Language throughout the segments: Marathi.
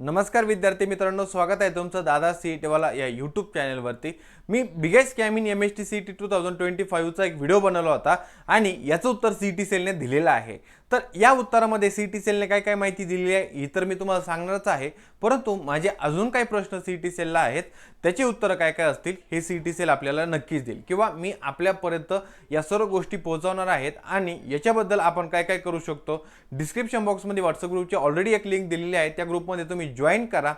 नमस्कार विद्यार्थी मित्रांनो स्वागत आहे तुमचं दादा सी टीवाला या यूट्यूब चॅनलवरती मी biggest coming M S T C T two thousand twenty फाईव्हचा एक व्हिडिओ बनवला होता आणि याचं उत्तर सी टी सेलने दिलेलं आहे. तर या उत्तरामध्ये सी टी सेलने काय काय माहिती दिलेली आहे ही तर मी तुम्हाला सांगणारच आहे. परंतु माझे अजून काही प्रश्न सी टी सेलला आहेत त्याची उत्तरं काय काय असतील हे सी टी सेल आपल्याला नक्कीच देईल. किंवा मी आपल्यापर्यंत या सर्व गोष्टी पोहोचवणार आहेत आणि याच्याबद्दल आपण काय काय करू शकतो डिस्क्रिप्शन बॉक्समध्ये व्हॉट्सअप ग्रुपची ऑलरेडी एक लिंक दिलेली आहे त्या ग्रुपमध्ये तुम्ही जॉईन करा.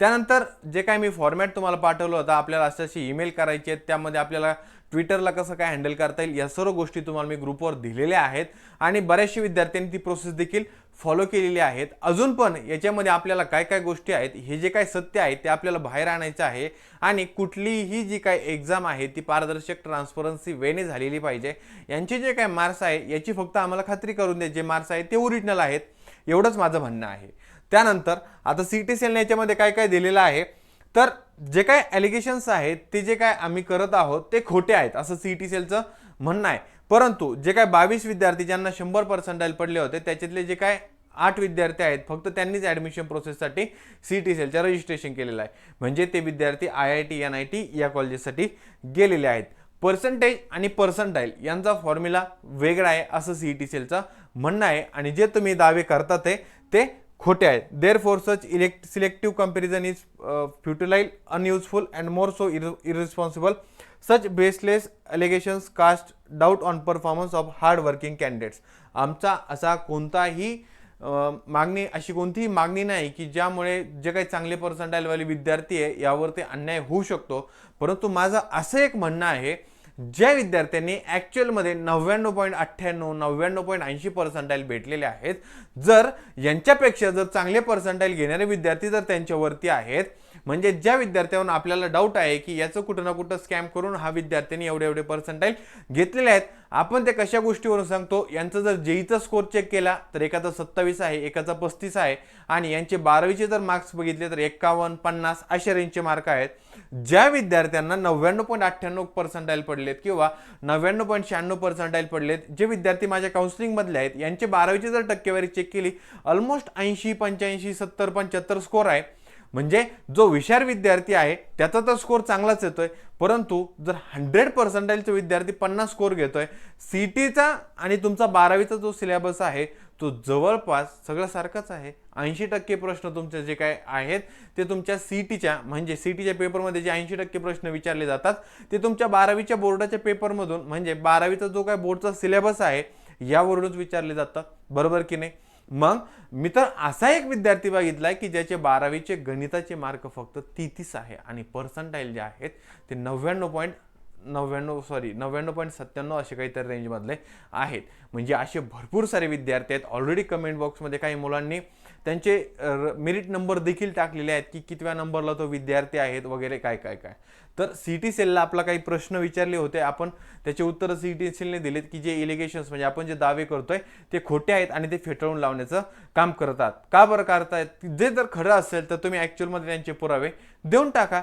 त्यानंतर जे काय मी फॉर्मॅट तुम्हाला पाठवलं होतं आपल्याला अशी अशी ईमेल करायची आहेत त्यामध्ये आपल्याला ट्विटरला कसं काय हँडल करता येईल या सर्व गोष्टी तुम्हाला मी ग्रुपवर दिलेल्या आहेत. आणि बऱ्याचशा विद्यार्थ्यांनी ती प्रोसेस देखील फॉलो केलेली आहेत. अजून पण याच्यामध्ये आपल्याला काय काय गोष्टी आहेत हे जे काय सत्य आहे ते आपल्याला बाहेर आणायचं आहे. आणि कुठलीही जी काय एक्झाम आहे ती पारदर्शक ट्रान्सपरन्सी वेने झालेली पाहिजे. यांचे जे काय मार्क्स आहे याची फक्त आम्हाला खात्री करून द्या. जे मार्क्स आहेत ते ओरिजिनल आहेत. एवढंच माझं म्हणणं आहे. त्यानंतर आता सी टी सेलने याच्यामध्ये काय काय दिलेलं आहे तर जे काय ॲलिगेशन्स आहेत ते जे काय आम्ही करत आहोत ते खोटे आहेत असं सी टी सेलचं म्हणणं आहे. परंतु जे काय बावीस विद्यार्थी ज्यांना शंभर पर्सेंटाईल पडले होते त्याच्यातले जे काय आठ विद्यार्थी आहेत फक्त त्यांनीच ॲडमिशन प्रोसेससाठी सी टी सेलचं रजिस्ट्रेशन केलेलं आहे. म्हणजे ते विद्यार्थी I I T N I T या कॉलेजेससाठी गेलेले आहेत. पर्सेंटेज आणि पर्सेंटाईल यांचा फॉर्म्युला वेगळा आहे असं सी टी सेलचं म्हणणं आहे. आणि जे तुम्ही दावे करता ते ते खोटे आहेत. There for such elect selective comparison is futile unuseful and more so ir irresponsible such baseless allegations cast doubt on performance of hard working candidates आमचा असा कोणताही मागणी अशी कोणतीही मागणी नाही की ज्यामुळे जे काही चांगले पर्सेंटाईलवाले विद्यार्थी आहे यावरती अन्याय होऊ शकतो. परंतु माझं असं एक म्हणणं आहे ज्या विद्यार्थ्यांनी ॲक्च्युअलमध्ये नव्याण्णव पॉईंट अठ्ठ्याण्णव नव्याण्णव पॉईंट ऐंशी पर्सेंटाईल भेटलेले आहेत जर यांच्यापेक्षा जर चांगले पर्सेंटाईल घेणारे विद्यार्थी जर त्यांच्यावरती आहेत म्हणजे ज्या विद्यार्थ्यांवर आपल्याला डाऊट आहे की याचं कुठं ना कुठं स्कॅम करून हा विद्यार्थ्यांनी एवढे एवढे पर्सेंटाईल घेतलेले आहेत आपण ते कशा गोष्टीवरून सांगतो? यांचं जर जेईचा स्कोर चेक केला तर एकाचा सत्तावीस आहे एकाचा पस्तीस आहे आणि यांचे बारावीचे जर मार्क्स बघितले तर एक्कावन्न पन्नास अशा रेंजचे मार्क आहेत. ज्या विद्यार्थ्यांना नव्याण्णव पॉईंट अठ्ठ्याण्णव पर्सेंटाईल पडलेत किंवा नव्याण्णव पॉईंट शहाण्णव पर्सेंटाईल पडलेत जे विद्यार्थी माझ्या काउन्सिलिंगमधले आहेत यांचे बारावीची जर टक्केवारी चेक केली ऑलमोस्ट ऐंशी पंच्याऐंशी सत्तर पंच्याहत्तर स्कोर आहे. म्हणजे जो विशार विद्यार्थी आहे त्याचा तर स्कोर चांगलाच येतोय. परंतु जर हंड्रेड पर्सेंटाईलचा विद्यार्थी पन्नास स्कोर घेतोय सी टीचा आणि तुमचा बारावीचा जो सिलेबस आहे तो जवळपास सगळं सारखंच आहे. ऐंशी टक्के प्रश्न तुमचे जे काय आहेत ते तुमच्या सी टीच्या म्हणजे सी टीच्या पेपरमध्ये जे ऐंशी टक्के प्रश्न विचारले जातात ते तुमच्या बारावीच्या बोर्डाच्या पेपरमधून म्हणजे बारावीचा जो काय बोर्डचा सिलेबस आहे यावरूनच विचारले जातात. बरोबर की नाही? मग मी तर असा एक विद्यार्थी बघितलाय की ज्याचे बारावीचे गणिताचे मार्क फक्त तीतीस आहे आणि पर्संटाईल जे आहेत ते नव्याण्णव पॉईंट नव्याण्णव सॉरी नव्याण्णव पॉईंट सत्त्याण्णव असे काहीतरी रेंजमधले आहेत. म्हणजे असे भरपूर सारे विद्यार्थी आहेत. ऑलरेडी कमेंट बॉक्समध्ये काही मुलांनी त्यांचे मेरिट नंबर देखील टाकलेले आहेत की कितव्या नंबरला तो विद्यार्थी आहेत वगैरे काय काय काय. तर सी टी सेलला आपला काही प्रश्न विचारले होते. आपण त्याचे उत्तर सी टी सेलने दिलेत की जे इलिगेशन्स म्हणजे आपण जे दावे करतोय ते खोटे आहेत आणि ते फेटाळून लावण्याचं काम करतात. का बरं करतायत? जे जर खरं असेल तर तुम्ही ॲक्च्युअलमध्ये त्यांचे पुरावे देऊन टाका.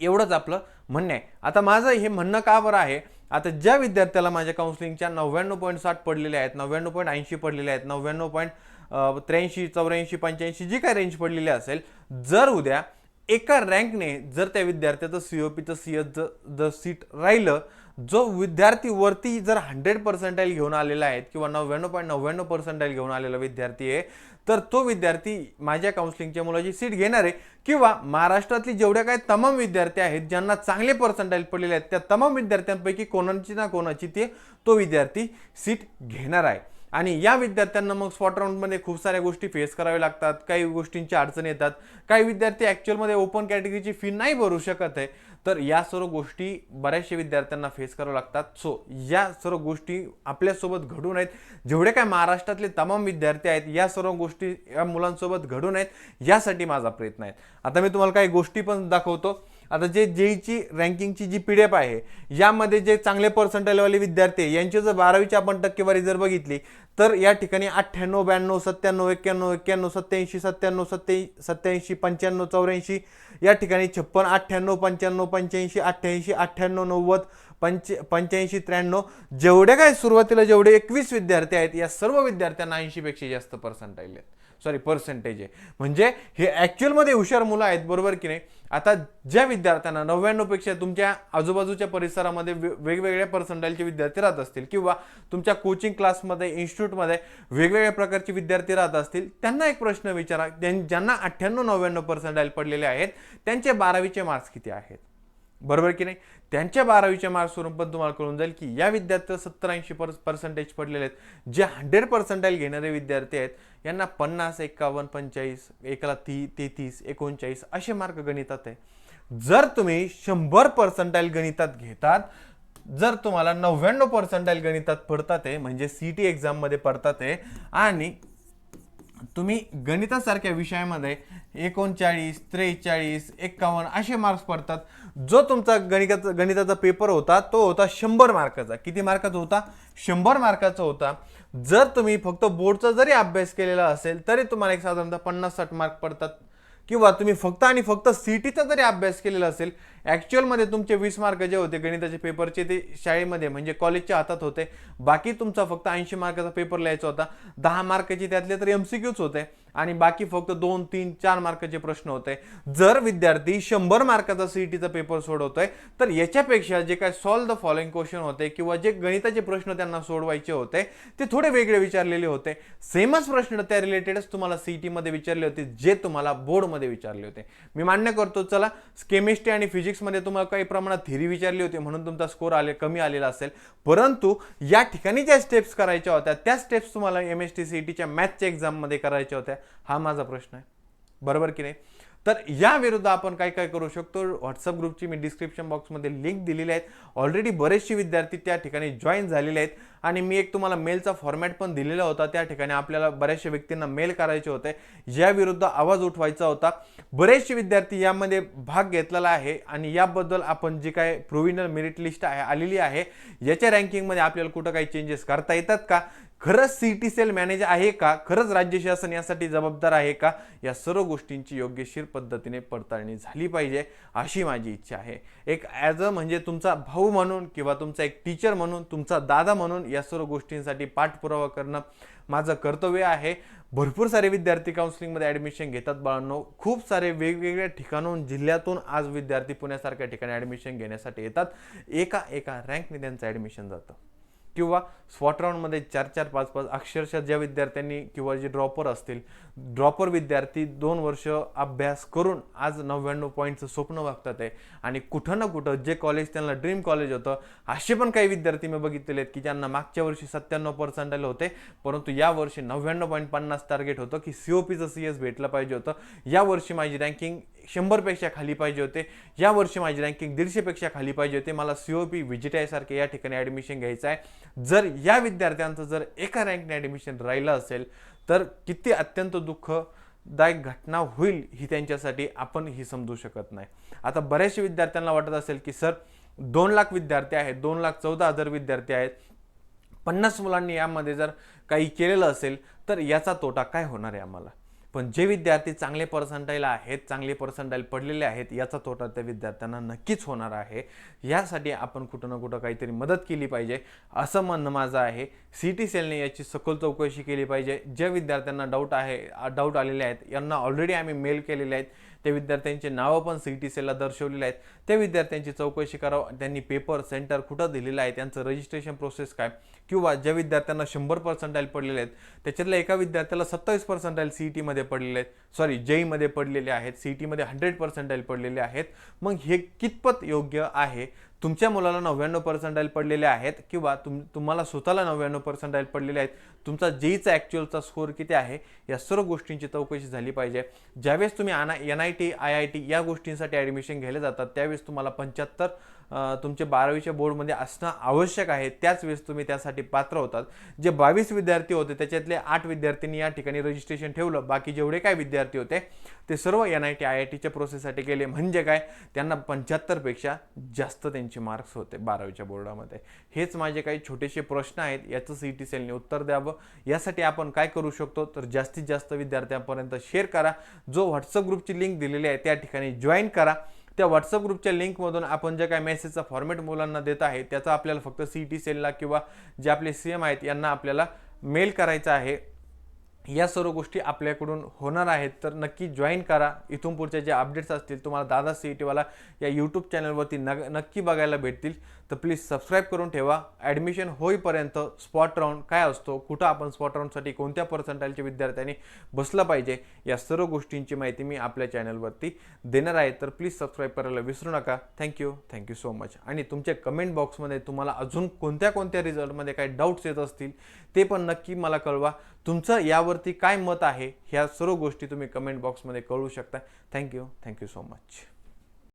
एवढंच आपलं म्हणणं आहे. आता माझं हे म्हणणं का बरं आहे? आता ज्या विद्यार्थ्याला माझ्या काउन्सिलिंगच्या नव्याण्णव पॉईंट साठ पडलेले आहेत नव्याण्णव पॉईंट ऐंशी पडलेले आहेत नव्याण्णव पॉईंट त्र्याऐंशी चौऱ्याऐंशी पंच्याऐंशी जी काय रेंज पडलेली असेल जर उद्या एका रँकने जर त्या विद्यार्थ्याचं सी ओ पीचं सी एच जर सीट राहिलं जो विद्यार्थी वरती जर हंड्रेड पर्सेंटाईल घेऊन आलेला आहे किंवा नव्याण्णव पॉईंट नव्याण्णव पर्सेंटाईल घेऊन आलेला विद्यार्थी आहे तर तो विद्यार्थी माझ्या काउन्सिलिंगच्या मुलाची सीट घेणार आहे. किंवा महाराष्ट्रातली जेवढ्या काही तमाम विद्यार्थी आहेत ज्यांना चांगले पर्सेंटाईल पडलेले आहेत त्या तमाम विद्यार्थ्यांपैकी कोणाची ना कोणाची ते तो विद्यार्थी सीट घेणार आहे. आणि या विद्यार्थ्यांना मग स्पॉट राऊंडमध्ये खूप साऱ्या गोष्टी फेस कराव्या लागतात. काही गोष्टींची अडचण येतात. काही विद्यार्थी ॲक्च्युअलमध्ये ओपन कॅटेगरीची फी नाही भरू शकत आहे. तर या सर्व गोष्टी बऱ्याचशा विद्यार्थ्यांना फेस कराव्या लागतात. सो या सर्व गोष्टी आपल्यासोबत घडून आहेत. जेवढे काय महाराष्ट्रातले तमाम विद्यार्थी आहेत या सर्व गोष्टी या मुलांसोबत घडून आहेत. यासाठी माझा प्रयत्न आहे. आता मी तुम्हाला काही गोष्टी पण दाखवतो. आता जे जेईची रँकिंगची जी पी डी एफ आहे यामध्ये जे चांगले पर्सेंटेजवाले विद्यार्थी आहे, यांची जर बारावीची आपण टक्केवारी जर बघितली तर या ठिकाणी अठ्ठ्याण्णव ब्याण्णव सत्त्याण्णव एक्क्याण्णव एक्क्याण्णव सत्त्याऐंशी सत्त्याण्णव सत्ते सत्याऐंशी पंच्याण्णव चौऱ्याऐंशी या ठिकाणी छप्पन अठ्ठ्याण्णव पंच्याण्णव पंच्याऐंशी अठ्ठ्याऐंशी अठ्ठ्याण्णव नव्वद पंच पंच्याऐंशी त्र्याण्णव जेवढे काय सुरुवातीला जेवढे एकवीस विद्यार्थी आहेत या सर्व विद्यार्थ्यांना ऐंशीपेक्षा जास्त पर्सेंटाईल आहेत. सॉरी पर्सेंटेज आहे. म्हणजे हे ॲक्च्युअलमध्ये हुशार मुलं आहेत बरोबर की नाही? आता ज्या विद्यार्थ्यांना नव्याण्णवपेक्षा तुमच्या आजूबाजूच्या परिसरामध्ये वेगवेगळ्या पर्सेंटाईलचे विद्यार्थी राहत असतील किंवा तुमच्या कोचिंग क्लासमध्ये इन्स्टिट्यूटमध्ये वेगवेगळ्या प्रकारचे विद्यार्थी राहत असतील त्यांना एक प्रश्न विचारा. ज्यांना अठ्ठ्याण्णव नव्याण्णव पर्सेंटाईल पडलेले आहेत त्यांचे बारावीचे मार्क्स किती आहेत? बरोबर की नाही? त्यांच्या बारावीच्या मार्क्सवरून पण तुम्हाला कळून जाईल की या विद्यार्थ्याला सत्तर ऐंशी पर पर्सेंटेज पडलेले आहेत. जे हंड्रेड पर्सेंटाईल घेणारे विद्यार्थी आहेत यांना पन्नास एक्कावन्न पंचेचाळीस एकाला ती तेहतीस एकोणचाळीस असे मार्क गणितात आहे. जर तुम्ही शंभर पर्सेंटाईल गणितात घेतात जर तुम्हाला नव्याण्णव पर्सेंटाईल गणितात पडतात आहे म्हणजे सी टी एक्झाममध्ये पडतात आहे आणि तुम्ही गणितासारख्या विषयामध्ये एकोणचाळीस त्रेचाळीस एक्कावन्न असे मार्क्स पडतात. जो तुमचा गणिताचा गणिताचा पेपर होता तो होता शंभर मार्काचा किती मार्काचा होता? शंभर मार्काचा होता. जर तुम्ही फक्त बोर्डचा जरी अभ्यास केलेला असेल तरी तुम्हाला एक साधारणतः पन्नास साठ मार्क पडतात. किंवा तुम्ही फक्त आणि फक्त सी टीचा जरी अभ्यास केलेला असेल ॲक्च्युअलमध्ये तुमचे वीस मार्क जे होते गणिताचे पेपरचे ते शाळेमध्ये म्हणजे कॉलेजच्या हातात होते. बाकी तुमचा फक्त ऐंशी मार्काचा पेपर लिहायचा होता. दहा मार्काचे त्यातले तर एम सी क्यूच होते. आणि बाकी फक्त दोन तीन चार मार्काचे प्रश्न होते. जर विद्यार्थी शंभर मार्काचा सीईटीचा पेपर सोडवतोय तर याच्यापेक्षा जे काय सॉल्व द फॉलोइंग क्वेश्चन होते किंवा जे गणिताचे प्रश्न त्यांना सोडवायचे होते ते थोडे वेगळे विचारलेले होते. सेमच प्रश्न त्या रिलेटेडच तुम्हाला सीईटीमध्ये विचारले होते जे तुम्हाला बोर्डमध्ये विचारले होते. मी मान्य करतो चला केमिस्ट्री आणि फिजिक्समध्ये तुम्हाला काही प्रमाणात थिरी विचारली होती म्हणून तुमचा स्कोर आले कमी आलेला असेल. परंतु या ठिकाणी ज्या स्टेप्स करायच्या होत्या त्या स्टेप्स तुम्हाला एम एस टी सी टीच्या मॅथच्या एक्झाममध्ये करायच्या होत्या. हा माझा प्रश्न आहे. बरोबर की नाही? तर या विरुद्ध आपण काय काय करू शकतो? व्हॉट्सअप ग्रुपची मी डिस्क्रिप्शन बॉक्समध्ये लिंक दिलेली आहेत ऑलरेडी बरेचसे विद्यार्थी त्या ठिकाणी जॉईन झालेले आहेत. आणि मी एक तुम्हाला मेलचा फॉर्मॅट पण दिलेला होता. त्या ठिकाणी आपल्याला बऱ्याचशा व्यक्तींना मेल करायचे होते. या विरुद्ध आवाज उठवायचा होता. बरेचसे विद्यार्थी यामध्ये भाग घेतलेला आहे. आणि याबद्दल आपण जी काय प्रोविनल मेरिट लिस्ट आहे आलेली आहे याच्या रँकिंगमध्ये आपल्याला कुठं काही चेंजेस करता येतात का? खरंच सी टी सेल मॅनेजर आहे का? खरंच राज्य शासन यासाठी जबाबदार आहे का? या सर्व गोष्टींची योग्यशीर पद्धतीने पडताळणी झाली पाहिजे अशी माझी इच्छा आहे. एक ॲज अ म्हणजे तुमचा भाऊ म्हणून किंवा तुमचा एक टीचर म्हणून तुमचा दादा म्हणून या सर्व गोष्टींसाठी पाठपुरावा करणं माझं कर्तव्य आहे. भरपूर सारे विद्यार्थी काउन्सिलिंगमध्ये ॲडमिशन घेतात बाळांनो. खूप सारे वेगवेगळ्या ठिकाणून जिल्ह्यातून आज विद्यार्थी पुण्यासारख्या ठिकाणी ॲडमिशन घेण्यासाठी येतात. एका एका रँकने त्यांचं ॲडमिशन जातं. किंवा स्पॉट राऊंडमध्ये चार चार पाच पाच अक्षरशः ज्या विद्यार्थ्यांनी किंवा जे ड्रॉपर असतील ड्रॉपर विद्यार्थी दोन वर्ष अभ्यास करून आज नव्याण्णव पॉईंटचं स्वप्न बघतात आहे. आणि कुठं ना कुठं जे कॉलेज त्यांना ड्रीम कॉलेज होतं असे पण काही विद्यार्थी मी बघितलेले आहेत की ज्यांना मागच्या वर्षी सत्त्याण्णव पर्सेंट आले होते परंतु यावर्षी नव्याण्णव पॉईंट पन्नास टार्गेट होतं की सी ओ पीचं सी एस भेटलं पाहिजे होतं. यावर्षी माझी रँकिंग शंभरपेक्षा खाली पाहिजे होते. या वर्षी माझी रँकिंग दीडशेपेक्षा खाली पाहिजे होते. मला सी ओ पी विजिटायसारखे या ठिकाणी ॲडमिशन घ्यायचं आहे. जर या विद्यार्थ्यांचं जर एका रँकने ॲडमिशन राहिलं असेल तर किती अत्यंत दुःखदायक घटना होईल ही त्यांच्यासाठी आपण ही समजू शकत नाही. आता बऱ्याचशा विद्यार्थ्यांना वाटत असेल की सर दोन लाख विद्यार्थी आहेत दोन लाख चौदा हजार विद्यार्थी आहेत. पन्नास मुलांनी यामध्ये जर काही केलेलं असेल तर याचा तोटा काय होणार आहे आम्हाला? पण जे विद्यार्थी चांगले पर्सेंटाईल आहेत चांगले पर्सेंटाईल पडलेले आहेत याचा तोटा त्या विद्यार्थ्यांना नक्कीच होणार आहे. यासाठी आपण कुठं ना कुठं काहीतरी मदत केली पाहिजे असं म्हणणं माझं आहे. सी टी सेलने याची सखोल चौकशी केली पाहिजे. ज्या विद्यार्थ्यांना डाऊट आहे डाऊट आलेले आहेत यांना ऑलरेडी आम्ही मेल केलेले आहेत. त्या विद्यार्थ्यांची नावं पण सी टी सेलला दर्शवलेली आहेत. त्या विद्यार्थ्यांची चौकशी करावं. त्यांनी पेपर सेंटर कुठं दिलेलं आहे त्यांचं रजिस्ट्रेशन प्रोसेस काय? किंवा ज्या विद्यार्थ्यांना शंभर पर्सेंटाईल पडलेले आहेत त्याच्यातल्या एका विद्यार्थ्याला सत्तावीस पर्सेंटाईल सी ई टीमध्ये पडलेले आहेत. सॉरी जेईमध्ये पडलेले आहेत. सी ई टीमध्ये हंड्रेड पर्सेंटाईल पडलेले आहेत. मग हे कितपत योग्य आहे? तुमच्या मुलाला नव्याण्णव पर्सेंटाईल पडलेले आहेत किंवा तुम तुम्हाला स्वतःला नव्याण्णव पर्सेंटाईल पडलेले आहेत तुमचा जेईचा ॲक्च्युअलचा स्कोअर किती आहे या सर्व गोष्टींची चौकशी झाली पाहिजे. ज्यावेळेस तुम्ही आना N I T I I T या गोष्टींसाठी ॲडमिशन घ्यायला जातात त्यावेळेस तुम्हाला पंच्याहत्तर तुमचे बारावीच्या बोर्डमध्ये असणं आवश्यक आहे. त्याच वेळेस तुम्ही त्यासाठी पात्र होतात. जे बावीस विद्यार्थी होते त्याच्यातले आठ विद्यार्थ्यांनी या ठिकाणी रजिस्ट्रेशन ठेवलं. बाकी जेवढे काय विद्यार्थी होते ते सर्व N I T I I टीच्या प्रोसेससाठी गेले. म्हणजे काय? त्यांना पंच्याहत्तरपेक्षा जास्त त्यांचे मार्क्स होते बारावीच्या बोर्डामध्ये. हेच माझे काही छोटेसे प्रश्न आहेत याचं सी टी सेलने उत्तर द्यावं. यासाठी आपण काय करू शकतो? तर जास्तीत जास्त विद्यार्थ्यांपर्यंत शेअर करा. जो व्हॉट्सअप ग्रुपची लिंक दिलेली आहे त्या ठिकाणी जॉईन करा. त्या व्हॉट्सअप ग्रुपच्या लिंकमधून आपण जे काय मेसेजचा फॉर्मॅट मुलांना देत आहे त्याचा आपल्याला फक्त सी टी सेलला किंवा जे आपले सी एम आहेत यांना आपल्याला मेल करायचा आहे. या सर्व गोष्टी आपल्याकडून होणार आहेत तर नक्की जॉईन करा. इथून पुढचे जे अपडेट्स असतील तुम्हाला दादा सी टीवाला या यूट्यूब चॅनलवरती नग नक्की बघायला भेटतील. तर प्लीज सबस्क्राईब करून ठेवा. ॲडमिशन होईपर्यंत स्पॉट राऊंड काय असतो? कुठं आपण स्पॉट राऊंडसाठी कोणत्या पर्सेंटाईलच्या विद्यार्थ्यांनी बसलं पाहिजे? या सर्व गोष्टींची माहिती मी आपल्या चॅनलवरती देणार आहे. तर प्लीज सबस्क्राईब करायला विसरू नका. थँक्यू थँक्यू सो मच आणि तुमच्या कमेंट बॉक्समध्ये तुम्हाला अजून कोणत्या कोणत्या रिझल्टमध्ये काही डाऊट्स येत असतील ते पण नक्की मला कळवा. तुमचं यावरती काय मत आहे ह्या सर्व गोष्टी तुम्ही कमेंट बॉक्समध्ये कळू शकता. Thank you thank you so much